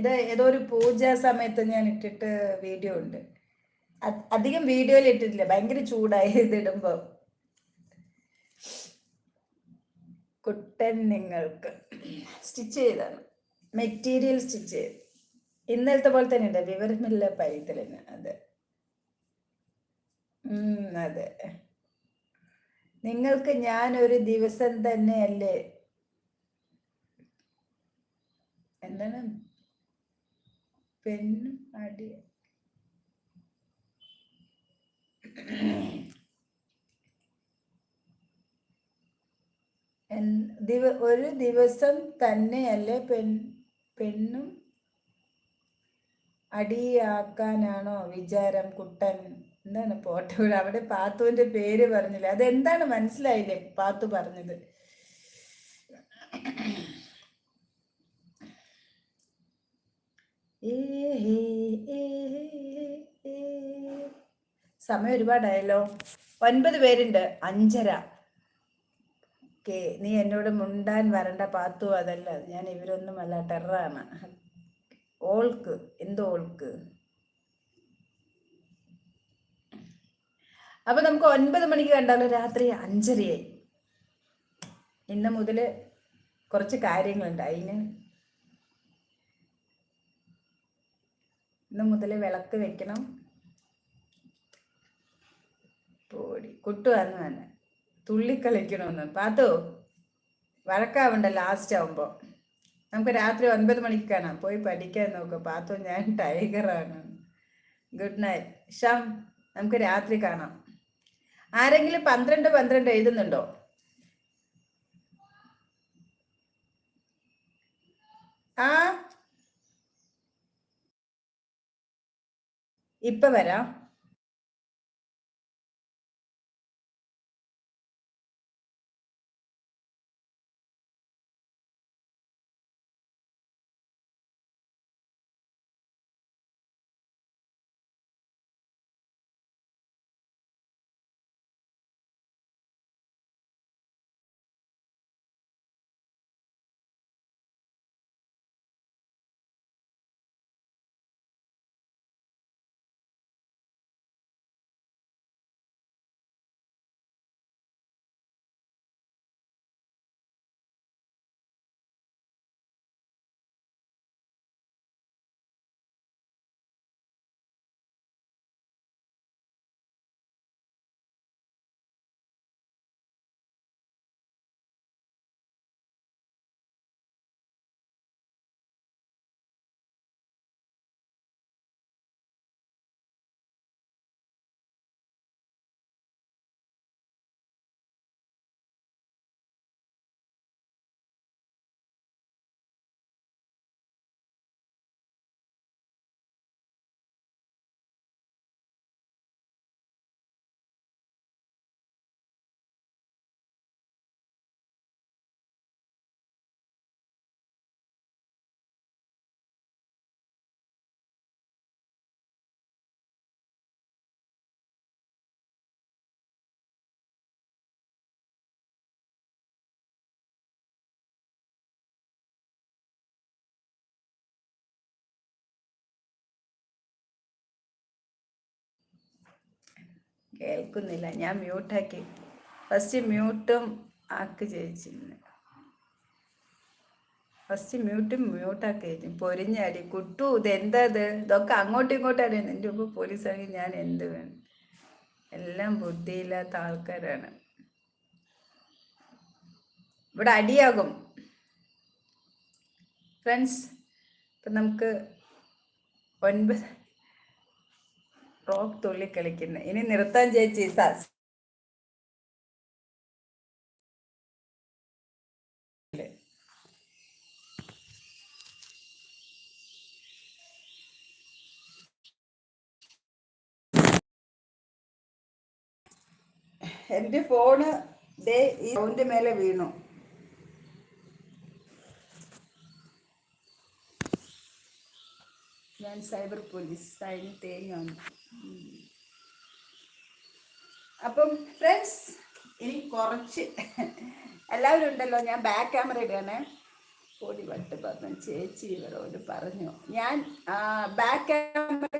ഇത് ഏതോ ഒരു പൂജ സമയത്ത് ഞാൻ ഇട്ടിട്ട് വീഡിയോ ഉണ്ട്. അധികം വീഡിയോയിൽ ഇട്ടിട്ടില്ല. ഭയങ്കര ചൂടായി ഇതിടുമ്പോൾ കുട്ടൻ നിങ്ങൾക്ക് സ്റ്റിച്ച് ചെയ്താണ്. മെറ്റീരിയൽ സ്റ്റിച്ച് ചെയ്ത്. ഇന്നലത്തെ പോലെ തന്നെ ഉണ്ട്. വിവരമില്ല പൈതലിന്. അതെ. അതെ. നിങ്ങൾക്ക് ഞാൻ ഒരു ദിവസം തന്നെയല്ലേ? എന്താണ്? പെണ്ണും അടി ദിവ- ഒരു ദിവസം തന്നെയല്ലേ പെൺ പെണ്ണും അടിയാക്കാനാണോ വിചാരം കുട്ടൻ? എന്താണ് പോട്ടോ? അവിടെ പാത്തുവിന്റെ പേര് പറഞ്ഞില്ല? അതെന്താണ് മനസ്സിലായില്ലേ പാത്തു പറഞ്ഞത്? സമയം ഒരുപാടായല്ലോ. ഒൻപത് പേരുണ്ട്. അഞ്ചര. ഓക്കെ നീ എന്നോട് മുണ്ടാൻ വരണ്ട പാത്തു അതല്ല. ഞാൻ ഇവരൊന്നുമല്ല ടെററാണ്. ഓൾക്ക്. എന്തോ ഓൾക്ക്? അപ്പൊ നമുക്ക് ഒൻപത് മണിക്ക് കണ്ടാലോ? രാത്രി അഞ്ചരയായി. ഇന്ന് മുതൽ കുറച്ച് കാര്യങ്ങളുണ്ട്. അതിന് ഇന്ന് മുതൽ വിളക്ക് വെക്കണം. പോടി കുട്ടുവാന്ന് തന്നെ തുള്ളിക്കളിക്കണമെന്ന് പാത്തോ? വഴക്കാവണ്ട ലാസ്റ്റ് ആവുമ്പോൾ നമുക്ക് രാത്രി ഒൻപത് മണിക്ക് കാണാം. പോയി പഠിക്കാൻ നോക്കാം. പാത്തോ ഞാൻ ടൈഗറാണ് ഗുഡ് നൈറ്റ് ഷാം നമുക്ക് രാത്രി കാണാം. ആരെങ്കിലും പന്ത്രണ്ട് പന്ത്രണ്ട് എഴുതുന്നുണ്ടോ? ആ ഇപ്പൊ വരാം. കേൾക്കുന്നില്ല. ഞാൻ മ്യൂട്ടാക്കി ഫസ്റ്റ് മ്യൂട്ടും ആക്കി ചേച്ചിരുന്നു ഫസ്റ്റ് മ്യൂട്ടും മ്യൂട്ടാക്കി ചേച്ചി പൊരിഞ്ഞാടി. കുട്ടു ഇത് എന്താ ഇത്? ഇതൊക്കെ അങ്ങോട്ടും ഇങ്ങോട്ടും അറിയുന്നു എന്റെ ഉപ്പ് പോലീസാണെങ്കിൽ ഞാൻ എന്ത് വേണം? എല്ലാം ബുദ്ധിയില്ലാത്ത ആൾക്കാരാണ്. ഇവിടെ അടിയാകും. ഫ്രണ്ട്സ് ഇപ്പം നമുക്ക് ഒൻപത് റോക്ക് തുള്ളി കളിക്കുന്നത് ഇനി നിർത്താൻ ചേച്ചി സാസ് എന്റെ ഫോണ് ദേ ഈ ഫോണിന്റെ മേലെ വീണു. ഞാൻ സൈബർ പോലീസ് സൈനി തേങ്ങാണ് അപ്പം ഫ്രണ്ട്സ് ഇനി കുറച്ച് എല്ലാവരും ഉണ്ടല്ലോ ഞാൻ ബാക്ക് ക്യാമറ ഇടുകയാണേ. പൊടി വട്ട് പറഞ്ഞു ചേച്ചി ഇവരോട് പറഞ്ഞു. ഞാൻ ബാക്ക് ക്യാമറ